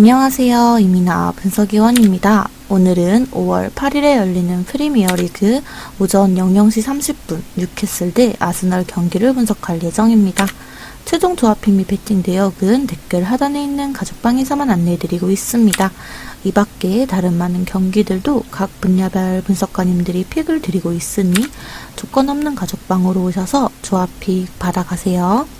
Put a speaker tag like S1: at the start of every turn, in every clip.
S1: 안녕하세요. 이민아 분석위원입니다. 오늘은 5월 8일에 열리는 프리미어리그 오전 00시 30분 뉴캐슬 대 아스널 경기를 분석할 예정입니다. 최종 조합핑 및 배팅 내역은 댓글 하단에 있는 가족방에서만 안내해드리고 있습니다. 이 밖에 다른 많은 경기들도 각 분야별 분석가님들이 픽을 드리고 있으니 조건 없는 가족방으로 오셔서 조합픽 받아가세요.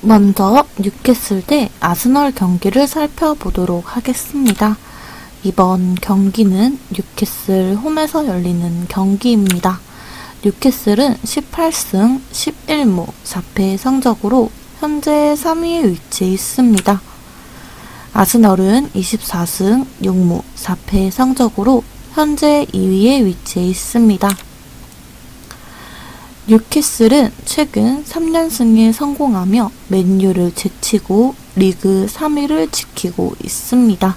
S1: 먼저 뉴캐슬 대 아스널 경기를 살펴보도록 하겠습니다. 이번 경기는 뉴캐슬 홈에서 열리는 경기입니다. 뉴캐슬은 18승 11무 4패 성적으로 현재 3위에 위치해 있습니다. 아스널은 24승 6무 4패 성적으로 현재 2위에 위치해 있습니다. 뉴캐슬은 최근 3연승에 성공하며 맨유를 제치고 리그 3위를 지키고 있습니다.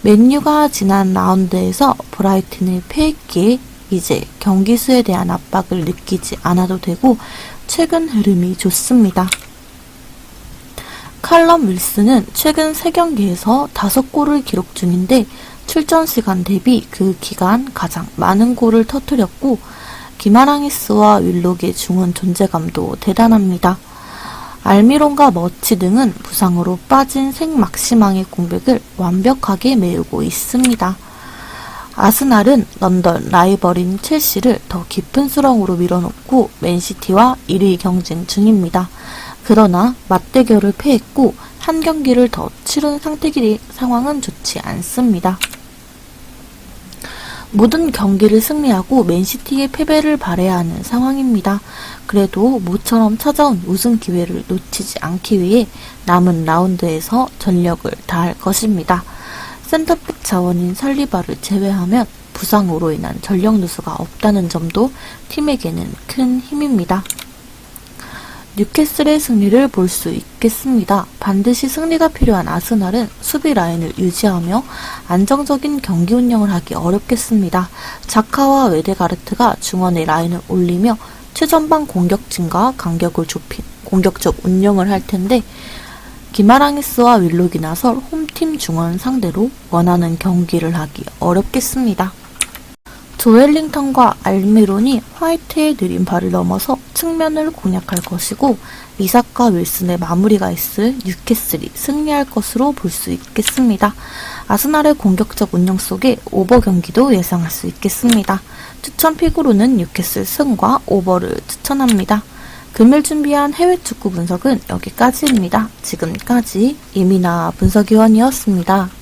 S1: 맨유가 지난 라운드에서 브라이튼을 패했기에 이제 경기 수에 대한 압박을 느끼지 않아도 되고 최근 흐름이 좋습니다. 칼럼 윌슨은 최근 3경기에서 5골을 기록 중인데 출전 시간 대비 그 기간 가장 많은 골을 터뜨렸고 기마랑이스와 윌록의 중원 존재감도 대단합니다. 알미론과 머치 등은 부상으로 빠진 생막시망의 공백을 완벽하게 메우고 있습니다. 아스날은 런던 라이벌인 첼시를 더 깊은 수렁으로 밀어넣고 맨시티와 1위 경쟁 중입니다. 그러나 맞대결을 패했고 한 경기를 더 치른 상태기 상황은 좋지 않습니다. 모든 경기를 승리하고 맨시티의 패배를 바래야 하는 상황입니다. 그래도 모처럼 찾아온 우승 기회를 놓치지 않기 위해 남은 라운드에서 전력을 다할 것입니다. 센터백 자원인 살리바를 제외하면 부상으로 인한 전력 누수가 없다는 점도 팀에게는 큰 힘입니다. 뉴캐슬의 승리를 볼 수 있겠습니다. 반드시 승리가 필요한 아스날은 수비 라인을 유지하며 안정적인 경기 운영을 하기 어렵겠습니다. 자카와 웨데가르트가 중원의 라인을 올리며 최전방 공격진과 간격을 좁힌 공격적 운영을 할 텐데 기마랑이스와 윌록이 나 설 홈팀 중원 상대로 원하는 경기를 하기 어렵겠습니다. 조엘링턴과 알미론이 화이트의 느린 발을 넘어서 측면을 공략할 것이고 이삭과 윌슨의 마무리가 있을 뉴캐슬이 승리할 것으로 볼 수 있겠습니다. 아스날의 공격적 운영 속에 오버 경기도 예상할 수 있겠습니다. 추천 픽으로는 뉴캐슬 승과 오버를 추천합니다. 금일 준비한 해외 축구 분석은 여기까지입니다. 지금까지 이민아 분석위원이었습니다.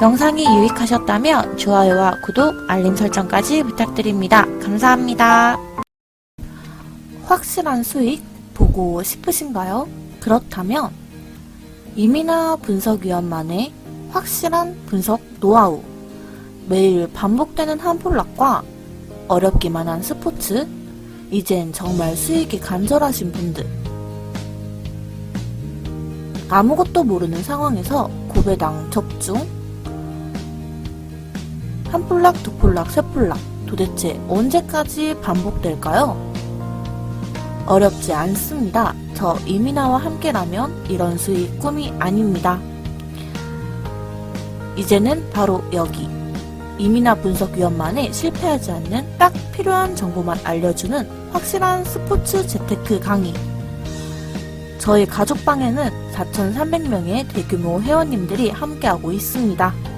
S1: 영상이 유익하셨다면 좋아요와 구독, 알림 설정까지 부탁드립니다. 감사합니다. 확실한 수익 보고 싶으신가요? 그렇다면 이민아 분석위원만의 확실한 분석 노하우 매일 반복되는 한 폴락과 어렵기만 한 스포츠 이젠 정말 수익이 간절하신 분들 아무것도 모르는 상황에서 고배당 적중 한 폴락, 두 폴락, 세 폴락 도대체 언제까지 반복될까요? 어렵지 않습니다. 저 이민아와 함께라면 이런 수익 꿈이 아닙니다. 이제는 바로 여기 이민아 분석위원만의 실패하지 않는 딱 필요한 정보만 알려주는 확실한 스포츠 재테크 강의 저희 가족방에는 4,300명의 대규모 회원님들이 함께하고 있습니다.